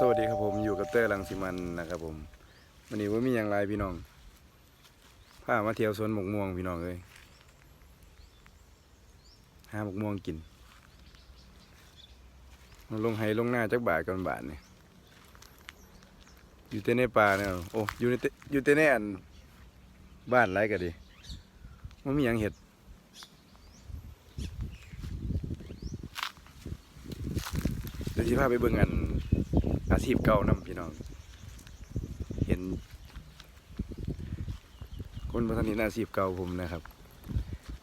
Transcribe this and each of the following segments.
สวัสดีครับผมอยู่กับเต้ยรังสิมันนะครับผมวันนี้ว่ามีอย่างไรพี่น้องพามาเที่ยวสวนหมกม่วงพี่น้องเลยหาหมกม่วงกินลงไฮลงหน้าจักบาทก่อนบาทเนี่ยอยู่แต่ในป่าเนี่ยโอ้อยู่ในอยู่แต่ในอันบ้านไรกันดิว่ามีอย่างเห็ดเดี๋ยวที่พาไปเบิ่งอัน อาชีพเก่านำพี่น้อง เห็น คนพัฒนินอาชีพเก่าผมนะครับ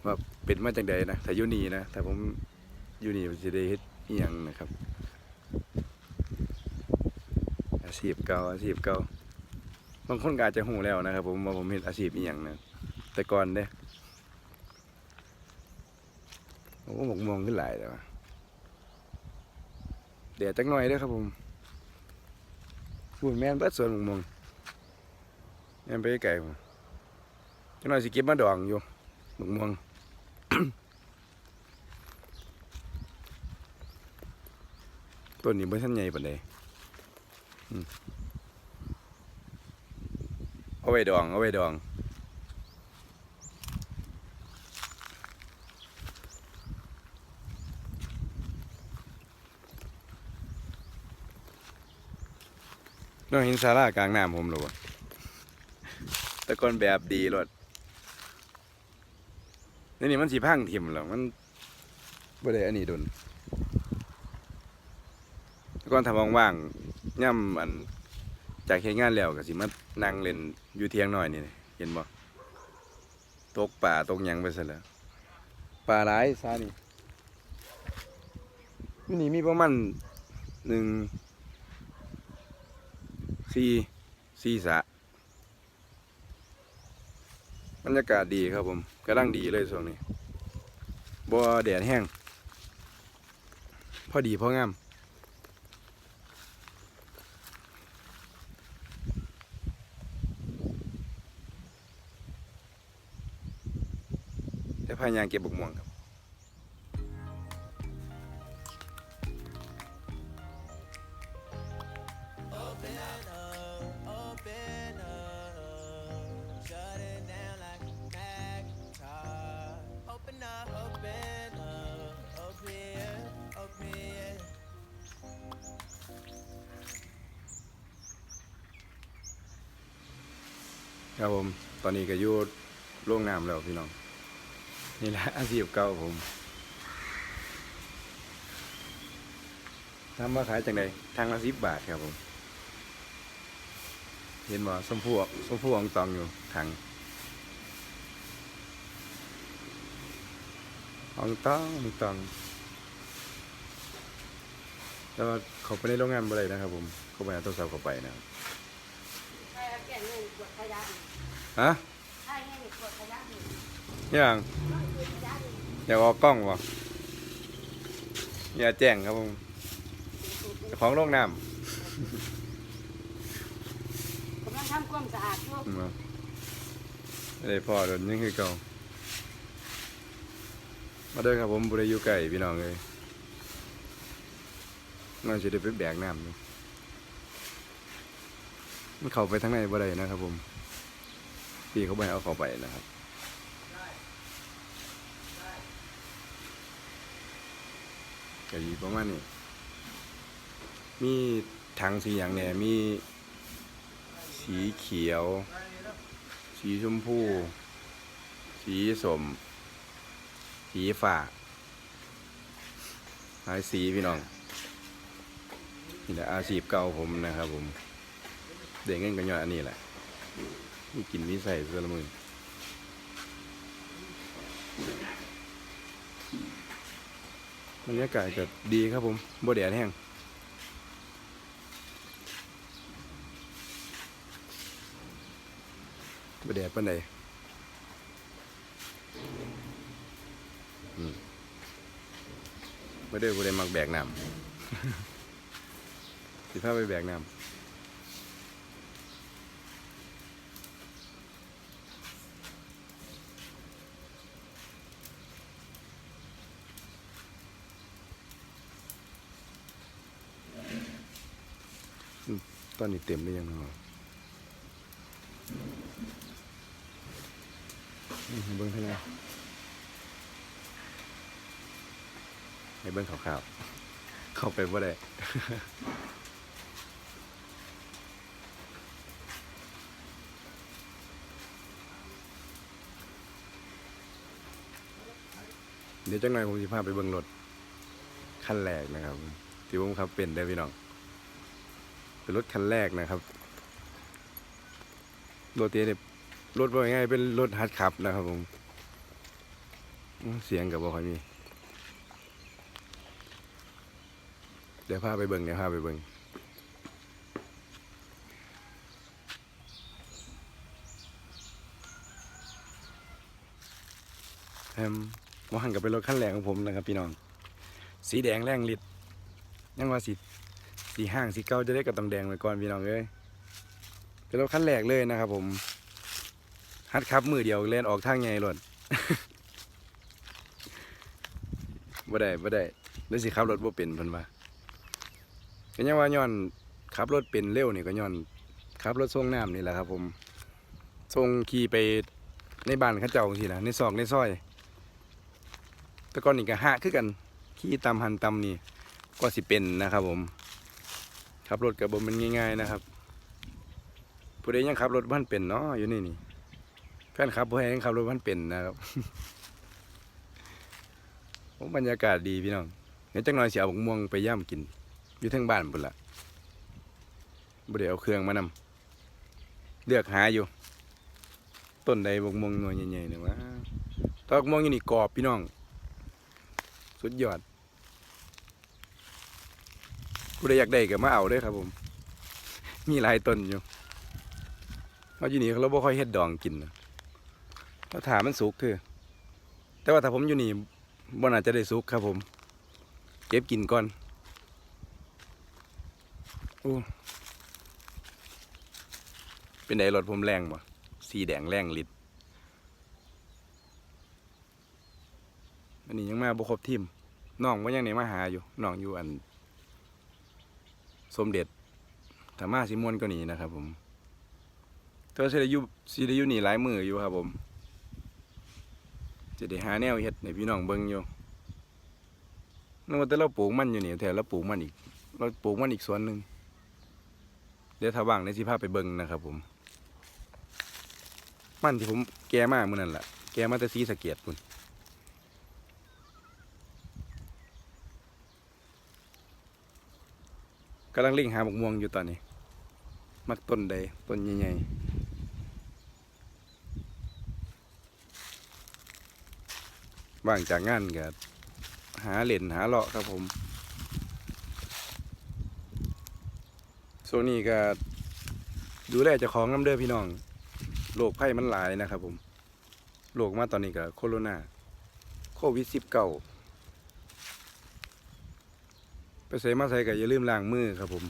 ว่าเป็นมาจากใดนะถ้าอยู่นี่นะถ้าผมอยู่นี่ผมจะได้เฮ็ดอีหยังนะครับ อาชีพเก่าอาชีพเก่าบางคนก็อาจจะหูแล้วนะครับ ผมว่าผมเฮ็ดอาชีพอีหยังนะแต่ก่อนเด้โอ้หมกมวงขึ้นหลายแล้วเดี๋ยวจักหน่อยเด้อครับผม พูดแม่นเบิดสวนหมงม่วงแม่นไปไกลผมจังหน่อยสิเก็บมาดองอยู่หมงม่วงต้นนี้บ่ทันใหญ่ปานใดเอาไว้ดอง เอาไว้ดอง น้องเห็นศาลากลางน้ำผมหรอวะต่ก่อนแบบดีรถนี่นี่มันสีพังถิ่มแล้วมันบ่ได้อันนี้ดนต่ก่อนทำว่างๆย่ำอันจากเฮ็ดงานแล้วก็สิมานั่งเล่นอยู่เทียงหน่อยนี่เห็นบ่ตกป่าตกหยังไปซะแล้วปลาหลายซานี่นี้มีประมาณหนึ่ง สี่สี่สะบรรยากาศดีครับผมกำลังดีเลยช่วงนี้บ่แดดแห้ง พอดีพองามแต่พายางเก็บบุกม่วงครับ ครับผม ตอนนี้ก็อยู่โรงน้ำแล้วพี่น้อง นี่แหละอาชีพเก่าผมทำมาขายจากไหนทางละสิบบาทครับผม เห็นบ่สมผู้ส้มผู้องตองอยู่ทางอองตององตองแต่ว่าเขาไปในโรงงานบ่ได้นะครับผม เขาไปเอาโทรศัพท์เขาไปนะครับ ใช่แก่เงินขวดขยะนี่ ฮะใช่ไงนี่ขวดขยะนี่อย่างน้อยขวดขยะนี่อยากออกกล้องวะอย่าแจ้งครับผมเจ้าของโรงน้กำลังทำความสะอาดอยู่ำอืมไม่ได้พอโดนยังคือเก่ามาเด้อครับผมบริยูไก่พี่น้องเลยน่าจะได้ไปแบกน้ำอยู่มันเข้าไปทางในบ่ได้นะครับผม พี่เขาไปเอาเข้าไปนะครับก็ดีประมาณนี้ มีถังสีอย่างเนี่ยมี สีเขียว สีชมพู สีสม สีฟ้าหลายสีพี่น้อง นี่แหละอาชีพเก่าผมนะครับผม เด็กเงินกันยอดอันนี้แหละ มีกินมีใส่เสื้อละมือบรรยากาศก็ดีครับผมบ่แดดแห้งบแดดปานใดอืมบ่ได้บ่ได้มักแบกน้ำ สิพาไปแบกน้ำ ตอนนี้เต็มหรือยังเนาะอืมให้เบิ้งเท่าไหร่ให้เบิ้งข่าวๆ เข้าไปบ่ได้เดี๋ยวจังหน่อยผมจะพาไปเบิ่งรถคันแรกนะครับ ที่ผมขับเป็นได้อพี่น้อง เป็นรถคันแรกนะครับรถเตี้ยเนี่ยรถว่าง่ายเป็นรถฮัดขับนะครับผมเสียงกับบ่ค่อยมีเดี๋ยวพาไปเบิ่งเดี๋ยวพาไปเบิ่งแฮมว่าหันกับเป็นรถคันแรกของผมนะครับ พี่น้อง สีแดงแรงฤทธิ์ยังว่าสี สีห้างสีเก้าจะได้กับตองแดงไปก่อนพี่น้องเอ้ยเป็นรถคันแรกเลยนะครับ ผมฮัดขับมือเดียวเล่นออกทางไงรถบ่ได้บ่ได้แล้วสิขับรถบ่เป็นเพิ่นว่าก็ยังว่าย้อนขับรถเป็นเร็วนี่ก็ย้อนขับรถส่งน้ำนี่แหละครับ ผมส่งขี่ไปในบ้านเขาเจ้าจังซี่นะในซอกในซอย แต่ก่อนนี่ก็หะคือกันขี่ตามหันตามนี่ก็สิเป็นนะครับผม ขับรถกับบมันง่ายๆนะครับ ผู้ใดยังขับรถบ้านเป็นเนาะอยู่นี่นี่แฟนขับผู้ใดยังขับรถบ้านเป็นนะครับผมบรรยากาศดีพี่น้องเดี๋ยวจังหน่อยเสียบกม่วงไปย่ำกิน อยู่ทั้งบ้านพุ่นละบ่ได้เอาเครื่องมานำเลือกหาอยู่ ต้นใดบกม่วงหน่วยใหญ่ๆเนี่ยวะตอกม่วงอยู่นี่กรอบพี่น้อง สุดยอด ผู้ใดอยากได้ก็มาเอาด้อครับผม มีหลายต้นอยู่เพราะอยู่นี่เราบ่ค่อยเฮ็ดดองกินนะเราถามมันสุกคือ แต่ว่าถ้าผมอยู่นี่บ่น่าจะได้สุกครับผม เก็บกินก่อนโอ้เป็นไดรถผมแรงบ่สีแดงแรงลิดอันนี้ยังมาบ่ครบทีมน้องว่ายังไหนมาหาอยู่น้องอยู่อัน สมเด็จธรรมาสิมวนก็นีนะครับ ผมตัวาสิได้อยู่สิได้อยู่นี่หลายมืออยู่ครับ ผมจะได้หาแนวเฮ็ดในพี่น้องเบิ่งอยู่นึกว่าแต่เราปลูกมันอยู่นี่แถวเราปลูกมันอีก เราปลูกมันอีกสวนหนึ่งเดี๋ยวถ้าว่างในสิพาพไปเบิ่งนะครับ ผม มันที่ผมแก่มากมื่อนั่นแหละแก่มาแต่สีสะเกียดพุ่น กำลังเล่งหาบกม่วงอยู่ตอนนี้ มักต้นใดต้นใหญ่ๆว่างจากงานก็หาเหรียญหาเลาะครับผมโซนี่ก็ดูแลเจ้าของน้ำเด้อพี่น้องโรคไข้มันหลายนะครับผมโรคมาตอนนี้ก็โคโรนาโควิดสิบเก้า ไป ใส่มาใส่ก็อย่าลืมล้างมือครับผม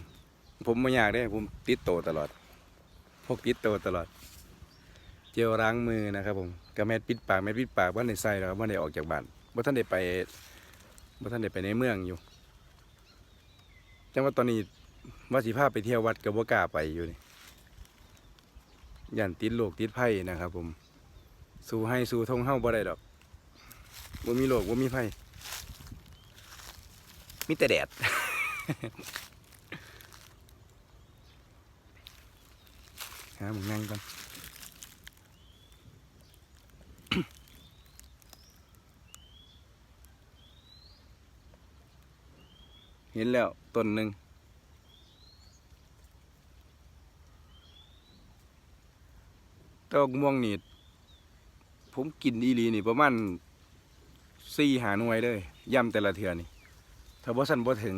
ผมไม่อยากได้ผมติดโตตลอดพกติดโตตลอด เจลล้างมือนะครับผมกระแมดปิดปากแมดปิดปากว่าในใส่แล้วว่าในออกจากบ้านว่าท่านได้ไปว่าท่านได้ไปในเมืองอยู่จังว่าตอนนี้ว่าสิพาพไปเที่ยววัดกับว่กล้าไปอยู่นี่ยันติดโรคติดไผ่นะครับผม สู้ให้สู้ทงเฮ้าบ่ได้ดอกบ่มีโรคบ่มีไผ่ มีแต่แดด หาหมึงนั่งก่อนเห็นแล้วต้นหนึ่งต่ว่าม่วงนี่ผมกินอีลีนี่ประมาณสี่หาหน่วยเลยย่ำแต่ละเทือนี่ ถ้าบ่สันบ่ถึง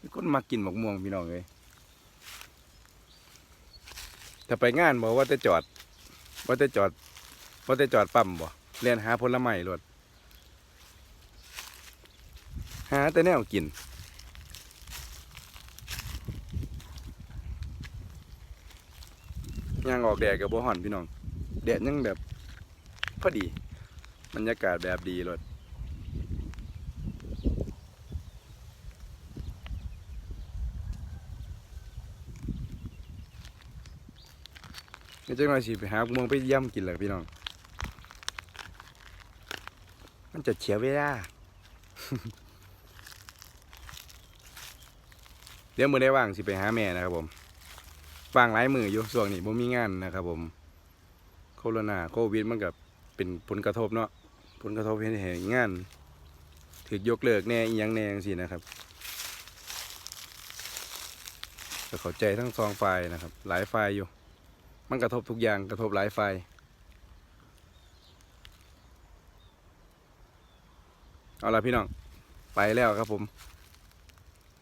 มีคนมากินหมกม่วงพี่น้องเลยถ้าไปงานบอกว่าจะจอดว่าจะจอดว่าจะจอดปั๊มบ่เรียนหาผลไม้รถหาแต่แนวกิน ย่างออกแดดกับบ่ห่อนพี่น้อง แดดยังแบบพอดี บรรยากาศแบบดีรถ นี่จังหน่อยสิไปหาเมืองไปย่ำกินแหละพี่น้อง มันจะเฉียวเวลา เดี๋ยวมือได้ว่างสิไปหาแม่นะครับผมว่างหลายมืออยู่ส่วงนี้ผมมีงานนะครับผม โคโรนาโควิดมันกับเป็นผลกระทบเนาะ ผลกระทบให้เห็นงาน ถือยกเลิกแน่อีหยังแน่จังซี่นะครับก็เข้าใจทั้งสองฝ่ายนะครับ หลายฝ่ายอยู่ มันกระทบทุกอย่างกระทบหลายฝ่ายเอาละพี่น้อง ไปแล้วครับผม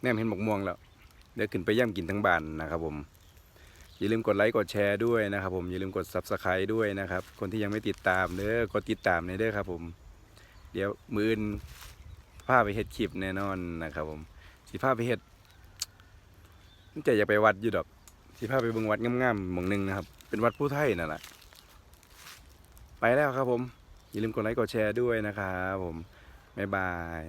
แนมเห็นหมกม่วงแล้ว เดี๋ยวขึ้นไปย่ำกินทั้งบ้านนะครับผม อย่าลืมกดไลค์กดแชร์ด้วยนะครับผม อย่าลืมกด subscribe ด้วยนะครับ คนที่ยังไม่ติดตามเด้อกดติดตามในเด้อครับผม เดี๋ยวมืออื่นพาไปเฮ็ดคลิปแน่นอนนะครับผมสิพาไปเฮ็ดตั้งใจอยากไปวัดอยู่ดอกสิพาไปเบิ่งวัดงามๆหม่องหนึงนะครับ เป็นวัดผู้ไทยนั่นแหละไปแล้วครับผม อย่าลืมกดไลค์กดแชร์ด้วยนะครับผม บ๊ายบาย